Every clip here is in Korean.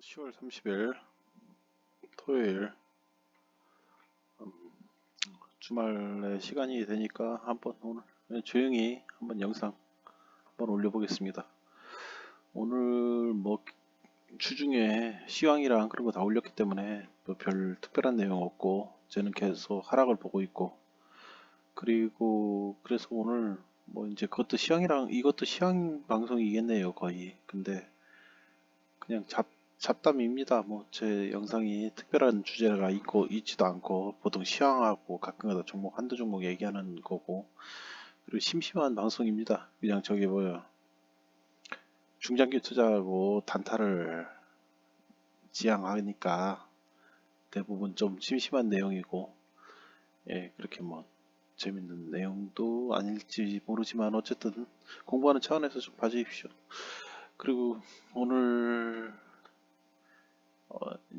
10월 30일 토요일 음, 주말에 시간이 되니까 한번 오늘 조용히 한번 영상 한번 올려보겠습니다. 오늘 뭐 주중에 시황이랑 그런 거 다 올렸기 때문에 뭐 별 특별한 내용 없고 저는 계속 하락을 보고 있고 그리고 그래서 오늘 뭐 이제 그것도 시황이랑 이것도 시황 방송이겠네요 거의 근데 그냥 잡 잡담입니다. 뭐 제 영상이 특별한 주제가 있고 있지도 않고 보통 시황하고 가끔가다 종목 한두 종목 얘기하는 거고 그리고 심심한 방송입니다. 그냥 저기 뭐야 중장기 투자하고 단타를 지향하니까 대부분 좀 심심한 내용이고 예 그렇게 뭐 재밌는 내용도 아닐지 모르지만 어쨌든 공부하는 차원에서 좀 봐주십시오. 그리고 오늘 어,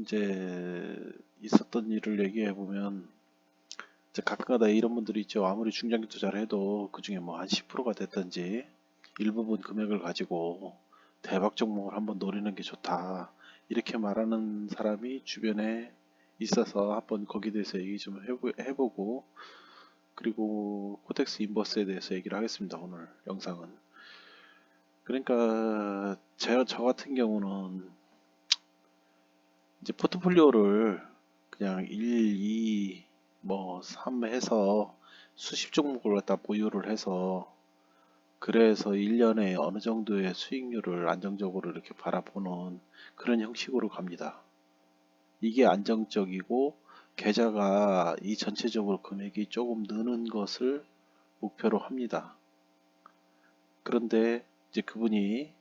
이제 있었던 일을 얘기해 보면 가끔가다 이런 분들이 있죠. 아무리 중장기 투자를 해도 그 중에 뭐 한 10%가 됐든지 일부분 금액을 가지고 대박 종목을 한번 노리는 게 좋다. 이렇게 말하는 사람이 주변에 있어서 한번 거기에 대해서 얘기 좀 해보, 해보고 그리고 코텍스 인버스에 대해서 얘기를 하겠습니다. 오늘 영상은. 그러니까 제가 저 같은 경우는 이제 포트폴리오를 그냥 1, 2, 뭐 3 해서 수십 종목을 갖다 보유를 해서 그래서 1년에 어느 정도의 수익률을 안정적으로 이렇게 바라보는 그런 형식으로 갑니다. 이게 안정적이고 계좌가 이 전체적으로 금액이 조금 느는 것을 목표로 합니다. 그런데 이제 그분이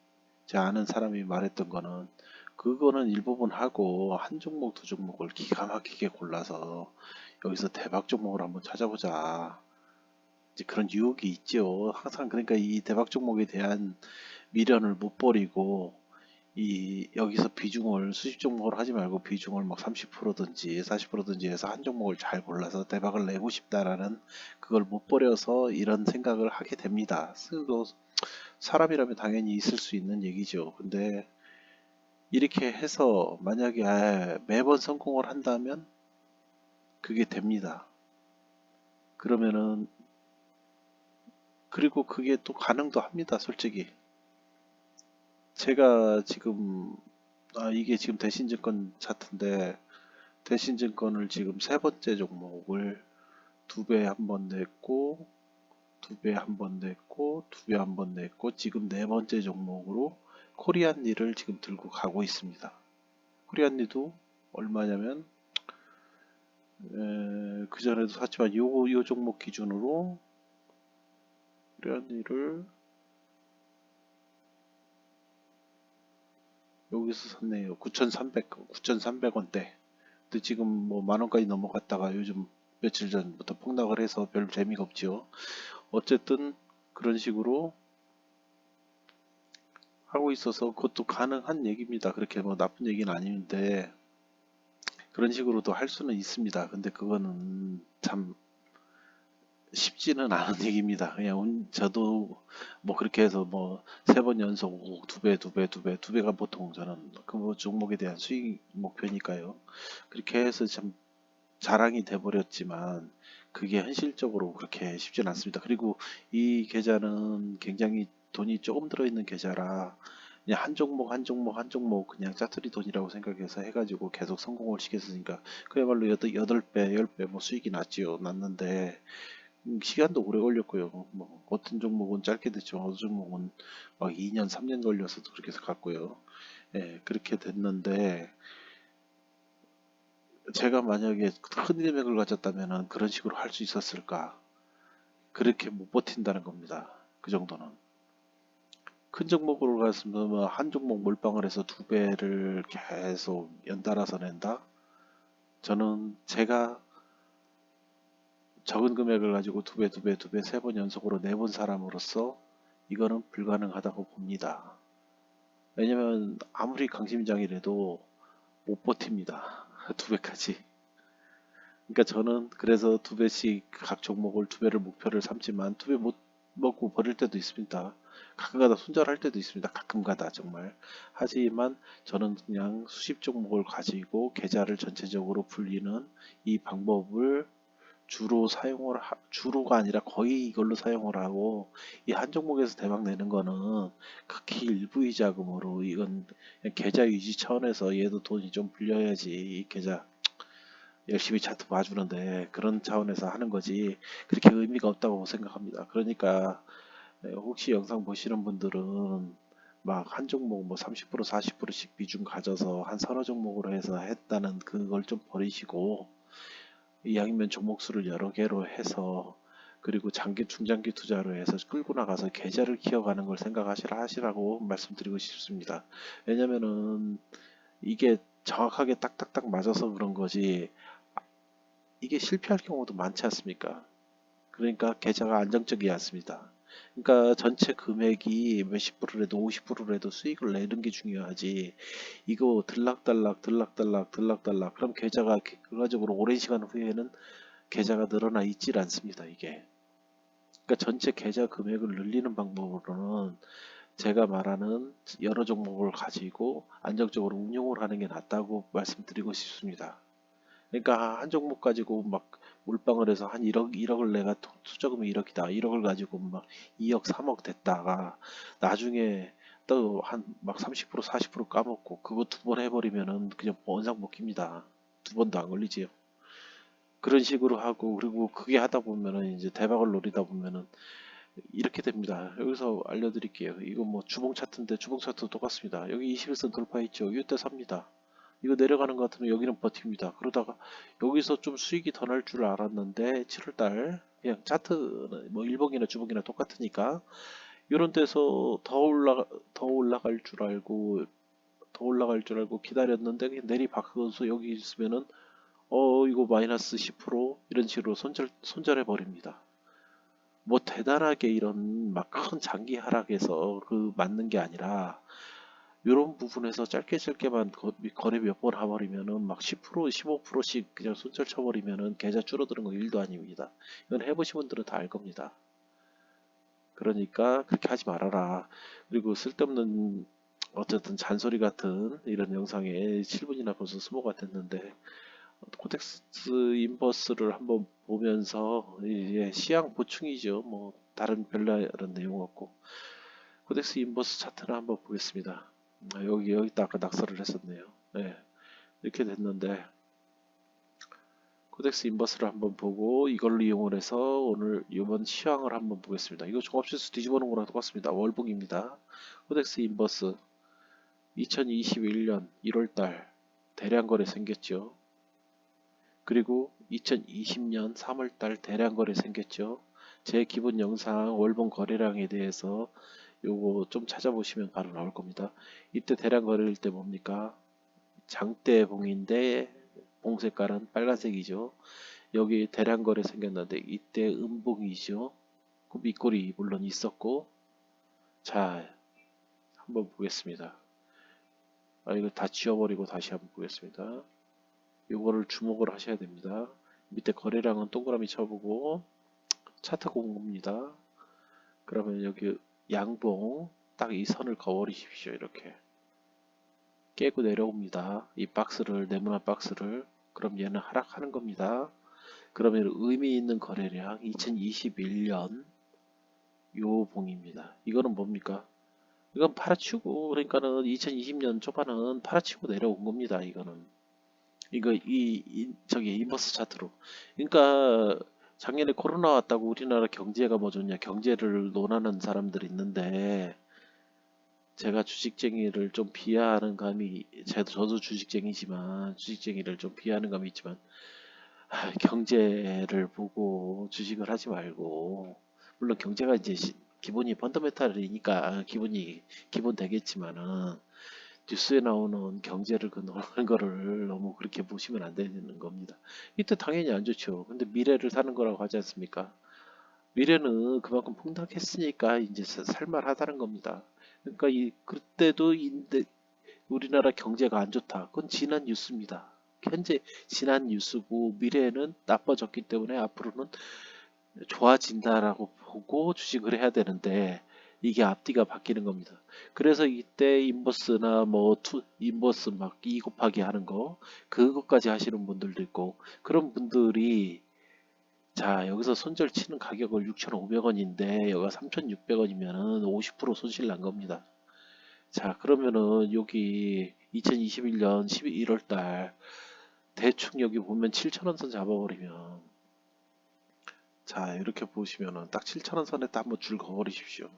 제 아는 사람이 말했던 거는 그거는 일부분 하고 한 종목 두 종목을 기가 막히게 골라서 여기서 대박 종목을 한번 찾아보자. 이제 그런 유혹이 있죠. 항상 그러니까 이 대박 종목에 대한 미련을 못 버리고 이 여기서 비중을 수십 종목을 하지 말고 비중을 막 30%든지 40%든지 해서 한 종목을 잘 골라서 대박을 내고 싶다라는 그걸 못 버려서 이런 생각을 하게 됩니다. 그래도 사람이라면 당연히 있을 수 있는 얘기죠. 근데 이렇게 해서 만약에 아, 매번 성공을 한다면 그게 됩니다. 그러면은 그리고 그게 또 가능도 합니다. 솔직히 제가 지금 아 이게 지금 대신증권 차트인데 대신증권을 지금 세 번째 종목을 두 배 한 번 냈고 두 배 한 번 냈고 두 배 한 번 냈고 지금 네 번째 종목으로 코리안리를 지금 들고 가고 있습니다. 코리안리도 얼마냐면 그 전에도 샀지만 요, 요 종목 기준으로 코리안리를 여기서 샀네요. 9,300, 9,300원대. 근데 지금 뭐 만원까지 넘어갔다가 요즘 며칠 전부터 폭락을 해서 별 재미가 없지요. 어쨌든 그런 식으로 하고 있어서 그것도 가능한 얘기입니다. 그렇게 뭐 나쁜 얘기는 아닌데 그런 식으로도 할 수는 있습니다. 근데 그거는 참 쉽지는 않은 얘기입니다. 그냥 운- 저도 뭐 그렇게 해서 뭐 세 번 연속 두 배, 두 배, 두 배, 두 배가 보통 저는 그뭐 종목에 대한 수익 목표니까요. 그렇게 해서 참 자랑이 돼버렸지만 그게 현실적으로 그렇게 쉽지는 않습니다. 그리고 이 계좌는 굉장히 돈이 조금 들어있는 계좌라 그냥 한 종목 한 종목 한 종목 그냥 짜투리 돈이라고 생각해서 해가지고 계속 성공을 시켰으니까 그야말로 여덟, 여덟 배, 열배뭐 수익이 났지요. 났는데 음, 시간도 오래 걸렸고요. 뭐 어떤 종목은 짧게 됐죠. 어떤 종목은 막 2년, 3년 걸려서도 그렇게 해서 갔고요. 예, 그렇게 됐는데 제가 만약에 큰 금액을 가졌다면 그런 식으로 할 수 있었을까? 그렇게 못 버틴다는 겁니다. 그 정도는. 큰 종목으로 갔으면 뭐한 종목 몰빵을 해서 두 배를 계속 연달아서 낸다? 저는 제가 적은 금액을 가지고 두 배, 두 배, 두 배, 세 번 연속으로 내본 사람으로서 이거는 불가능하다고 봅니다. 왜냐면 아무리 강심장이라도 못 버팁니다. 두 배까지. 그러니까 저는 그래서 두 배씩 각 종목을 두 배를 목표를 삼지만 두 배 못 먹고 버릴 때도 있습니다. 가끔가다 손절할 때도 있습니다. 가끔가다 정말. 하지만 저는 그냥 수십 종목을 가지고 계좌를 전체적으로 불리는 이 방법을 주로 사용을 하- 주로가 아니라 거의 이걸로 사용을 하고 이 한 종목에서 대박 내는 거는 극히 일부의 자금으로 이건 계좌 유지 차원에서 얘도 돈이 좀 불려야지 이 계좌 열심히 차트 봐주는데 그런 차원에서 하는 거지 그렇게 의미가 없다고 생각합니다. 그러니까 네, 혹시 영상 보시는 분들은 막 한 종목 뭐 30% 40%씩 비중 가져서 한 서너 종목으로 해서 했다는 그걸 좀 버리시고 이왕이면 종목 수를 여러 개로 해서 그리고 장기 중장기 투자로 해서 끌고 나가서 계좌를 키워가는 걸 생각하시라 하시라고 말씀드리고 싶습니다. 왜냐면은 이게 정확하게 딱딱딱 맞아서 그런 거지 이게 실패할 경우도 많지 않습니까? 그러니까 계좌가 안정적이지 않습니다. 그러니까 전체 금액이 몇십 프로라도 50%라도 수익을 내는 게 중요하지. 이거 들락달락 들락달락 들락달락 그럼 계좌가 결과적으로 오랜 시간 후에는 계좌가 늘어나 있질 않습니다. 이게. 그러니까 전체 계좌 금액을 늘리는 방법으로는 제가 말하는 여러 종목을 가지고 안정적으로 운용을 하는 게 낫다고 말씀드리고 싶습니다. 그러니까 한 종목 가지고 막 몰빵을 해서 한 1억, 1억을 내가 투- 투자금이 1억이다. 1억을 가지고 막 2억, 3억 됐다가 나중에 또 한 막 30% 40% 까먹고 그거 두 번 해버리면은 그냥 원상 복귀입니다. 두 번도 안 걸리지요. 그런 식으로 하고 그리고 그게 하다 보면은 이제 대박을 노리다 보면은 이렇게 됩니다. 여기서 알려드릴게요. 이거 뭐 주봉 차트인데 주봉 차트 똑같습니다. 여기 21선 돌파했죠. 이때 삽니다. 이거 내려가는 것 같으면 여기는 버팁니다. 그러다가 여기서 좀 수익이 더 날 줄 알았는데 7월달 그냥 차트 뭐 일봉이나 주봉이나 똑같으니까 이런 데서 더 올라 더 올라갈 줄 알고 더 올라갈 줄 알고 기다렸는데 내리박혀서 여기 있으면은 어 이거 마이너스 10% 이런 식으로 손절 손절해 버립니다. 뭐 대단하게 이런 막 큰 장기 하락에서 그 맞는 게 아니라 이런 부분에서 짧게 짧게만 거, 거래 몇번 해버리면은 막 10% 15%씩 그냥 손절 쳐버리면은 계좌 줄어드는 거 일도 아닙니다. 이건 해보신 분들은 다 알 겁니다. 그러니까 그렇게 하지 말아라. 그리고 쓸데없는 어쨌든 잔소리 같은 이런 영상에 7분이나 벌써 스모가 됐는데 코텍스 인버스를 한번 보면서 이제 시향 보충이죠. 뭐 다른 별다른 내용 없고 코덱스 인버스 차트를 한번 보겠습니다. 아, 여기 여기다 아까 낙서를 했었네요. 네, 이렇게 됐는데 코덱스 인버스를 한번 보고 이걸로 이용을 해서 오늘 이번 시황을 한번 보겠습니다. 이거 종합지수 뒤집어 놓은 거랑 똑같습니다. 월봉입니다. 코덱스 인버스 2021년 1월달 대량 거래 생겼죠. 그리고 2020년 3월달 대량 거래 생겼죠. 제 기본 영상 월봉 거래량에 대해서 요거 좀 찾아보시면 바로 나올 겁니다. 이때 대량 거래일 때 뭡니까? 장대 봉인데 봉 색깔은 빨간색이죠. 여기 대량 거래 생겼는데 이때 음봉이죠. 그 밑골이 물론 있었고 자 한번 보겠습니다. 아 이거 다 지워버리고 다시 한번 보겠습니다. 요거를 주목을 하셔야 됩니다. 밑에 거래량은 동그라미 쳐보고 차트 공고입니다. 그러면 여기 양봉 딱 이 선을 그어버리십시오. 이렇게 깨고 내려옵니다. 이 박스를 네모난 박스를 그럼 얘는 하락하는 겁니다. 그러면 의미 있는 거래량 2021년 요 봉입니다. 이거는 뭡니까? 이건 팔아치고 그러니까는 2020년 초반은 팔아치고 내려온 겁니다. 이거는 이거 이, 이 저기 인버스 차트로 그러니까 작년에 코로나 왔다고 우리나라 경제가 뭐 좋냐 경제를 논하는 사람들이 있는데 제가 주식쟁이를 좀 비하하는 감이 제- 저도 주식쟁이지만 주식쟁이를 좀 비하하는 감이 있지만 아, 경제를 보고 주식을 하지 말고 물론 경제가 이제 시- 기본이 펀더메탈이니까 기본이 기본 되겠지만은 뉴스에 나오는 경제를 그 노는 거를 너무 그렇게 보시면 안 되는 겁니다. 이때 당연히 안 좋죠. 근데 미래를 사는 거라고 하지 않습니까? 미래는 그만큼 폭락했으니까 이제 사- 살만하다는 겁니다. 그러니까 이 그때도 인데 우리나라 경제가 안 좋다. 그건 지난 뉴스입니다. 현재 지난 뉴스고 미래에는 나빠졌기 때문에 앞으로는 좋아진다라고 보고 주식을 해야 되는데 이게 앞뒤가 바뀌는 겁니다. 그래서 이때 인버스나 뭐 투, 인버스 막 2 곱하기 하는 거 그것까지 하시는 분들도 있고 그런 분들이 자 여기서 손절 치는 가격을 6,500원인데 여기가 3,600원이면은 50% 손실 난 겁니다. 자 그러면은 여기 2021년 11월 달 대충 여기 보면 7,000원 선 잡아버리면 자 이렇게 보시면은 딱 7,000원 선에 딱 한번 줄 그어버리십시오.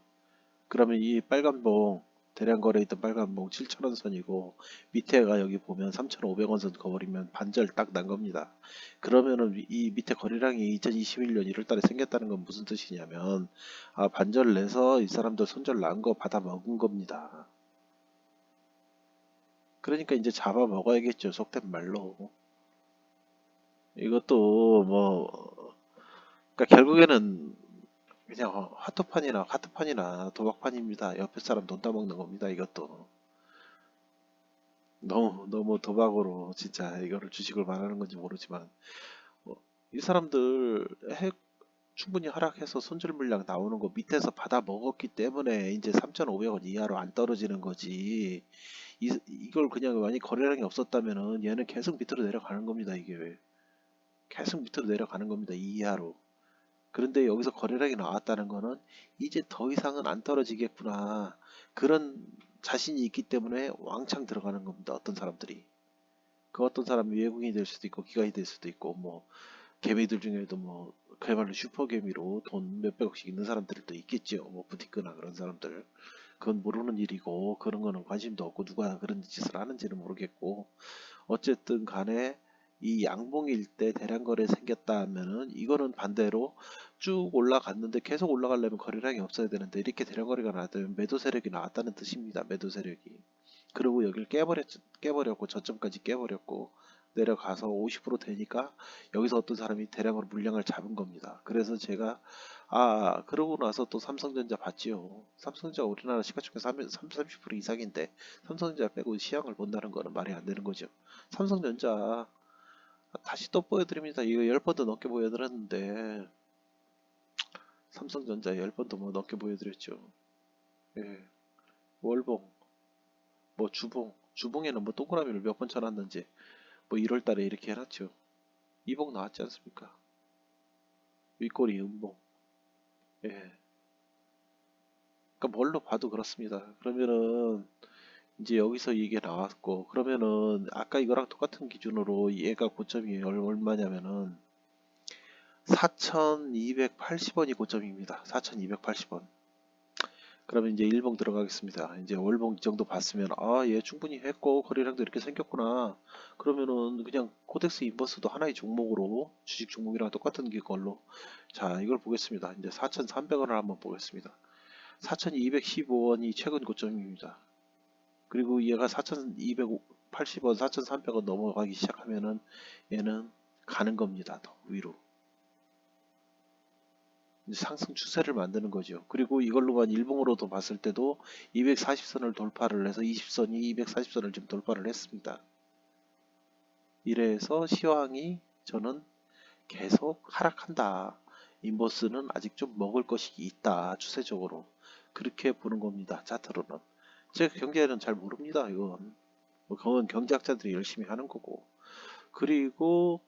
그러면 이 빨간 봉 대량 거래 있던 빨간 봉 7,000원 선이고 밑에가 여기 보면 3,500원 선 거버리면 반절 딱 난 겁니다. 그러면은 위- 이 밑에 거래량이 2021년 1월달에 생겼다는 건 무슨 뜻이냐면 아 반절 내서 이 사람들 손절 난 거 받아 먹은 겁니다. 그러니까 이제 잡아 먹어야겠죠 속된 말로. 이것도 뭐 그러니까 결국에는 그냥 화투판이나 카트판이나 도박판입니다. 옆에 사람 돈 따먹는 겁니다. 이것도 너무 너무 도박으로 진짜 이거를 주식을 말하는 건지 모르지만 어, 이 사람들 핵 충분히 하락해서 손절 물량 나오는 거 밑에서 받아 먹었기 때문에 이제 3,500원 이하로 안 떨어지는 거지. 이, 이걸 그냥 만약 거래량이 없었다면은 얘는 계속 밑으로 내려가는 겁니다. 이게 계속 밑으로 내려가는 겁니다. 이 이하로. 그런데 여기서 거래량이 나왔다는 거는 이제 더 이상은 안 떨어지겠구나. 그런 자신이 있기 때문에 왕창 들어가는 겁니다. 어떤 사람들이. 그 어떤 사람이 외국인이 될 수도 있고 기관이 될 수도 있고 뭐 개미들 중에도 뭐 그야말로 슈퍼 개미로 돈 몇백억씩 있는 사람들도 있겠죠. 뭐 부티크나 그런 사람들. 그건 모르는 일이고 그런 거는 관심도 없고 누가 그런 짓을 하는지는 모르겠고 어쨌든 간에 이 양봉일 때 대량 거래 생겼다 하면은 이거는 반대로 쭉 올라갔는데 계속 올라가려면 거래량이 없어야 되는데 이렇게 대량 거래가 나왔다면 매도 세력이 나왔다는 뜻입니다. 매도 세력이. 그리고 여기를 깨버렸, 깨버렸고 저점까지 깨버렸고 내려가서 50% 되니까 여기서 어떤 사람이 대량으로 물량을 잡은 겁니다. 그래서 제가 아 그러고 나서 또 삼성전자 봤지요. 삼성전자 우리나라 시가총액 30, 30% 이상인데 삼성전자 빼고 시향을 본다는 거는 말이 안 되는 거죠. 삼성전자 다시 또 보여드립니다. 이거 10번도 넘게 보여드렸는데 삼성전자 10번도 뭐 넘게 보여드렸죠. 예. 월봉 뭐 주봉 주봉에는 뭐 동그라미를 몇 번 쳐놨는지 뭐 1월 달에 이렇게 해놨죠. 이봉 나왔지 않습니까? 윗꼬리 음봉. 예. 그러니까 뭘로 봐도 그렇습니다. 그러면은 이제 여기서 이게 나왔고 그러면은 아까 이거랑 똑같은 기준으로 얘가 고점이 얼- 얼마냐면은 4280원이 고점입니다. 4280원. 그러면 이제 일봉 들어가겠습니다. 이제 월봉 이 정도 봤으면 아, 얘 충분히 했고 거래량도 이렇게 생겼구나. 그러면은 그냥 코덱스 인버스도 하나의 종목으로 주식 종목이랑 똑같은 걸로 자, 이걸 보겠습니다. 이제 4,300원을 한번 보겠습니다. 4,215원이 최근 고점입니다. 그리고 얘가 4,280원, 4,300원 넘어가기 시작하면은 얘는 가는 겁니다. 더 위로. 상승 추세를 만드는 거죠. 그리고 이걸로만 일봉으로도 봤을 때도 240선을 돌파를 해서 20선이 240선을 지금 돌파를 했습니다. 이래서 시황이 저는 계속 하락한다. 인버스는 아직 좀 먹을 것이 있다. 추세적으로. 그렇게 보는 겁니다. 차트로는. 제가 경제는 잘 모릅니다. 이건. 뭐 그건 경제학자들이 열심히 하는 거고. 그리고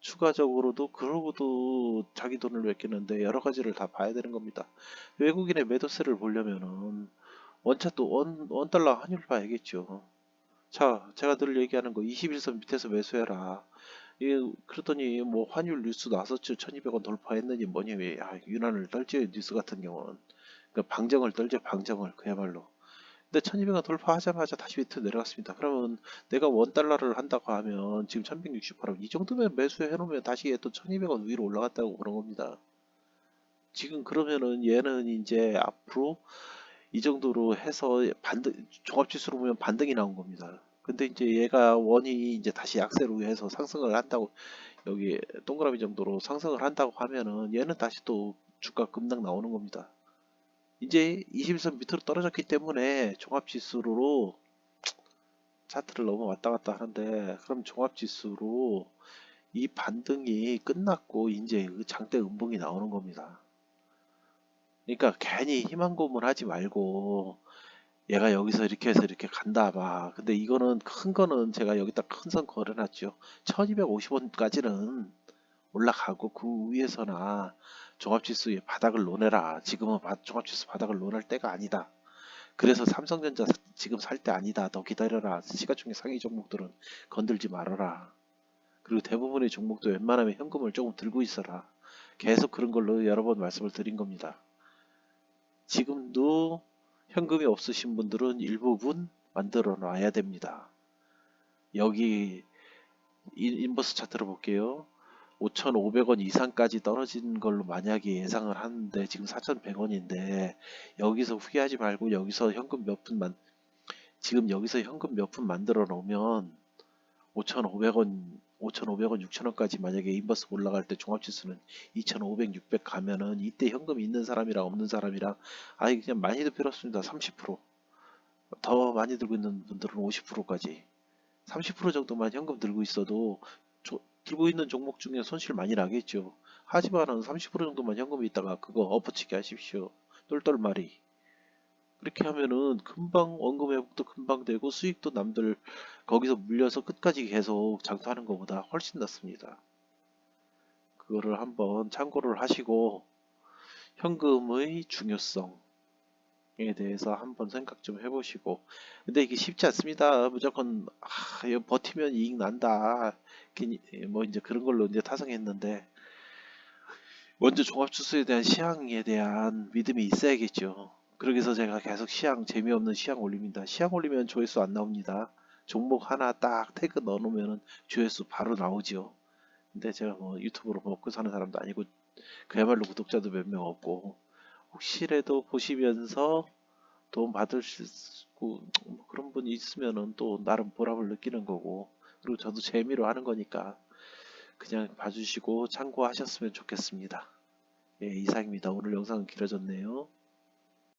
추가적으로도 그러고도 자기 돈을 맡기는데 여러 가지를 다 봐야 되는 겁니다. 외국인의 매도세를 보려면은 원차도 원, 원 달러 환율 봐야겠죠. 자, 제가 늘 얘기하는 거 21선 밑에서 매수해라. 이 그랬더니 뭐 환율 뉴스 나왔었죠. 1200원 돌파했느니 뭐니 왜 아, 유난을 떨죠. 뉴스 같은 경우는. 그러니까 방정을 떨죠. 방정을 그야말로. 근데 1200원 돌파하자마자 다시 밑으로 내려갔습니다. 그러면 내가 원달러를 한다고 하면 지금 1168원 이 정도면 매수해 놓으면 다시 또 1200원 위로 올라갔다고 그런 겁니다. 지금 그러면은 얘는 이제 앞으로 이 정도로 해서 반등 종합지수로 보면 반등이 나온 겁니다. 근데 이제 얘가 원이 이제 다시 약세로 해서 상승을 한다고 여기 동그라미 정도로 상승을 한다고 하면은 얘는 다시 또 주가 급락 나오는 겁니다. 이제 21선 밑으로 떨어졌기 때문에 종합지수로 차트를 너무 왔다 갔다 하는데 그럼 종합지수로 이 반등이 끝났고 이제 그 장대 음봉이 나오는 겁니다. 그러니까 괜히 희망 고문하지 말고 얘가 여기서 이렇게 해서 이렇게 간다 봐. 근데 이거는 큰 거는 제가 여기다 큰 선 걸어놨죠. 1250원까지는 올라가고 그 위에서나 종합지수의 바닥을 논해라. 지금은 바- 종합지수 바닥을 논할 때가 아니다. 그래서 삼성전자 지금 살 때 아니다. 더 기다려라. 시가총액 상위 종목들은 건들지 말아라. 그리고 대부분의 종목도 웬만하면 현금을 조금 들고 있어라. 계속 그런 걸로 여러 번 말씀을 드린 겁니다. 지금도 현금이 없으신 분들은 일부분 만들어 놔야 됩니다. 여기 인- 인버스 차트를 볼게요. 5,500원 이상까지 떨어진 걸로 만약에 예상을 하는데 지금 4,100원인데 여기서 후회하지 말고 여기서 현금 몇 푼만 지금 여기서 현금 몇 푼 만들어 놓으면 5,500원 5,500원 6,000원까지 만약에 인버스 올라갈 때 종합지수는 2,500, 600 가면은 이때 현금 있는 사람이랑 없는 사람이랑 아니 그냥 많이도 필요 없습니다. 30%더 많이 들고 있는 분들은 50%까지 30% 정도만 현금 들고 있어도 조- 들고 있는 종목 중에 손실 많이 나겠죠. 하지만은 30% 정도만 현금이 있다가 그거 엎어치기 하십시오. 똘똘말이. 그렇게 하면은 금방 원금 회복도 금방 되고 수익도 남들 거기서 물려서 끝까지 계속 장사하는 것보다 훨씬 낫습니다. 그거를 한번 참고를 하시고 현금의 중요성 에 대해서 한번 생각 좀 해보시고 근데 이게 쉽지 않습니다. 무조건 아, 이거 버티면 이익 난다. 괜히 뭐 이제 그런 걸로 이제 타성했는데 먼저 종합주수에 대한 시향에 대한 믿음이 있어야겠죠. 그러기 위해서 제가 계속 시향 재미없는 시향 올립니다. 시향 올리면 조회수 안 나옵니다. 종목 하나 딱 태그 넣어 놓으면 조회수 바로 나오죠. 근데 제가 뭐 유튜브로 먹고 사는 사람도 아니고 그야말로 구독자도 몇 명 없고 혹시라도 보시면서 도움 받을 수 있고 뭐 그런 분이 있으면은 또 나름 보람을 느끼는 거고 그리고 저도 재미로 하는 거니까 그냥 봐주시고 참고하셨으면 좋겠습니다. 예, 이상입니다. 오늘 영상은 길어졌네요.